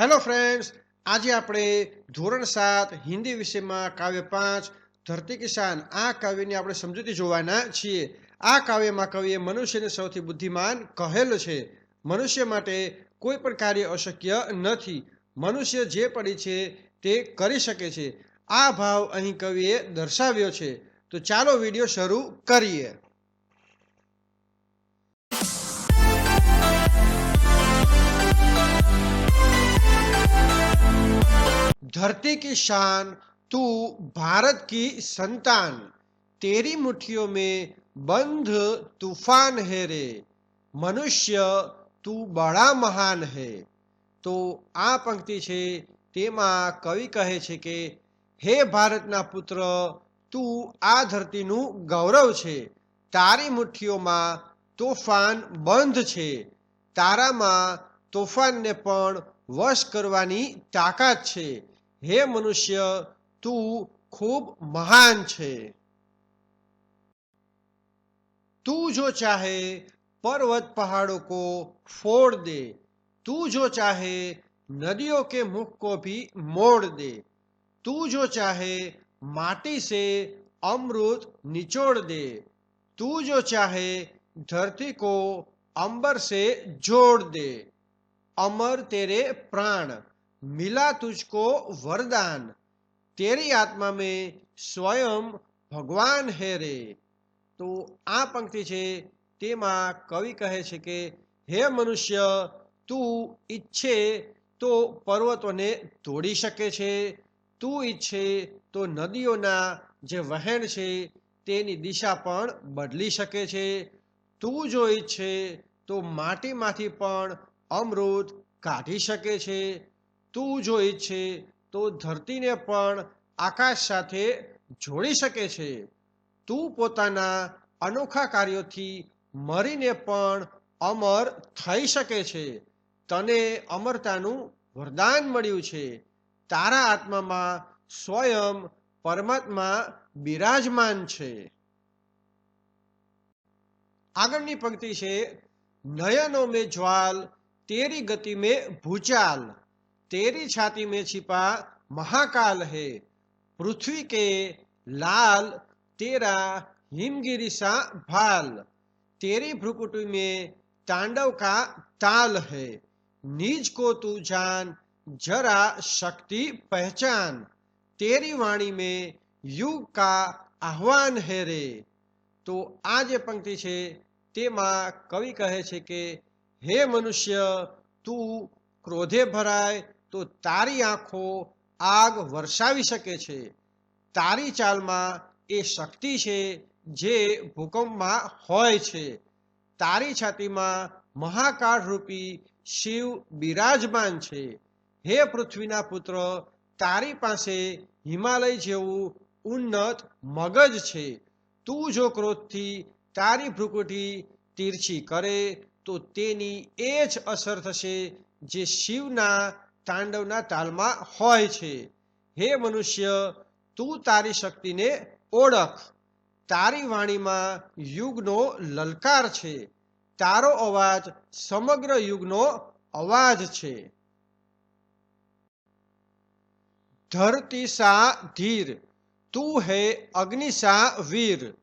Hello friends, આજે આપણે ધોરણ સાત હિન્દી વિષયમાં કાવ્ય પાંચ, ધરતી કિસાન, આ કાવ્યની આપણે સમજૂતી જોવાના છીએ. આ કાવ્યમાં કવિએ મનુષ્યને સૌથી બુદ્ધિમાન કહેલ છે. મનુષ્ય માટે કોઈ પણ કાર્ય અશક્ય નથી. મનુષ્ય જે પડી છે તે કરી શકે છે. આ ભાવ અહીં કવિએ દર્શાવ્યો છે. તો ચાલો વીડિયો શરૂ કરીએ. धरती की शान तू भारत की संतान तेरी मुट्ठियों में बंध तूफान है रे મનુષ્ય તું બડા મહાન હે તો આ પંક્તિ છે તેમાં કવિ કહે છે કે હે ભારતના પુત્ર તું આ ધરતીનું ગૌરવ છે તારી મુઠ્ઠીઓમાં તોફાન બંધ છે તારામાં તોફાનને પણ વશ કરવાની તાકાત છે હે મનુષ્ય તું ખૂબ મહાન છે तू जो चाहे पर्वत पहाड़ों को फोड़ दे तू जो चाहे नदियों के मुख को भी मोड़ दे तू जो चाहे माटी से अमृत निचोड़ दे तू जो चाहे धरती को अंबर से जोड़ दे अमर तेरे प्राण मिला तुझको वरदान तेरी आत्मा में स्वयं ભગવાન હે રે તો આ પંક્તિ છે તેમાં કવિ કહે છે કે હે મનુષ્ય તું ઈચ્છે તો પર્વતોને તોડી શકે છે તું ઈચ્છે તો નદીઓના જે વહેણ છે તેની દિશા પણ બદલી શકે છે તું જો ઈચ્છે તો માટીમાંથી પણ અમૃત કાઢી શકે છે તું જો ઈચ્છે તો ધરતીને પણ આકાશ સાથે જોડી શકે છે. તું પોતાના અનોખા કાર્યોથી મરીને પણ અમર થઈ શકે છે. તને અમરતાનું વરદાન મળ્યું છે. તારા આત્મામાં સ્વયં પરમાત્મા બિરાજમાન છે. આગળની પંક્તિ છે નયનો મેં જ્વાલ, તેરી ગતિ મેં ભૂચાલ. तेरी छाती में छिपा महाकाल है पृथ्वी के लाल तेरा हिमगिरी सा भाल तेरी भ्रुकुटी में तांडव का ताल है निज को तू जान जरा शक्ति पहचान तेरी वाणी में युग का આહવાન હે રે તો આ જે પંક્તિ છે તેમાં કવિ કહે છે કે હે મનુષ્ય તું ક્રોધે ભરાય તો તારી આંખો આગ વરસાવી શકે છે. તારી ચાલમાં એ શક્તિ છે જે ભૂકંપમાં હોય છે. તારી છાતીમાં મહાકાળ રૂપી શિવ બિરાજમાન છે. હે પૃથ્વીના પુત્ર, તારી પાસે હિમાલય જેવું ઉન્નત મગજ છે. તું જો ક્રોધથી તારી ભ્રુકુટી તીરછી કરે, તો તેની એ જ અસર થશે જે શિવના તાંડવના તાલમાં હોય છે. હે મનુષ્ય, તું તારી શક્તિને ઓળખ. તારી વાણીમાં યુગનો લલકાર છે. તારો અવાજ સમગ્ર યુગનો અવાજ છે. ધરતી સા ધીર, તું હે અગ્નિશા વીર.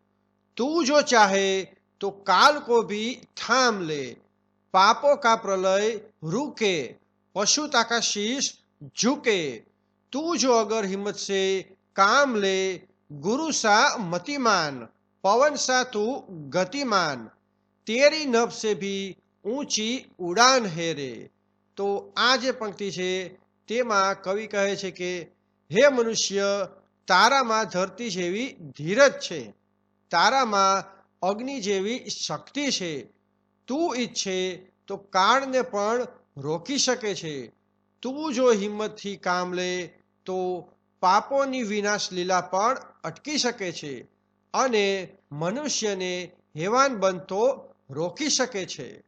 તું જો ચાહે તો કાલ કો ભી થામ લે. પાપો કા પ્રલય રૂકે. पशुता का शीश झुके तू जो अगर हिम्मत से काम ले गुरु सा मतिमान पवन सा तू गतिमान तेरी नभ से भी ઊંચી ઉડાન હે રે તો આ જે પંક્તિ છે તેમાં કવિ કહે છે કે હે મનુષ્ય તારામાં ધરતી જેવી ધીરજ છે તારામાં અગ્નિ જેવી શક્તિ છે તું ઈચ્છે તો કાળને પણ રોકી શકે છે. તું જો હિંમતથી કામ લે, તો પાપોની વિનાશ લીલા પણ અટકી શકે છે અને મનુષ્યને હેવાન બનતો રોકી શકે છે.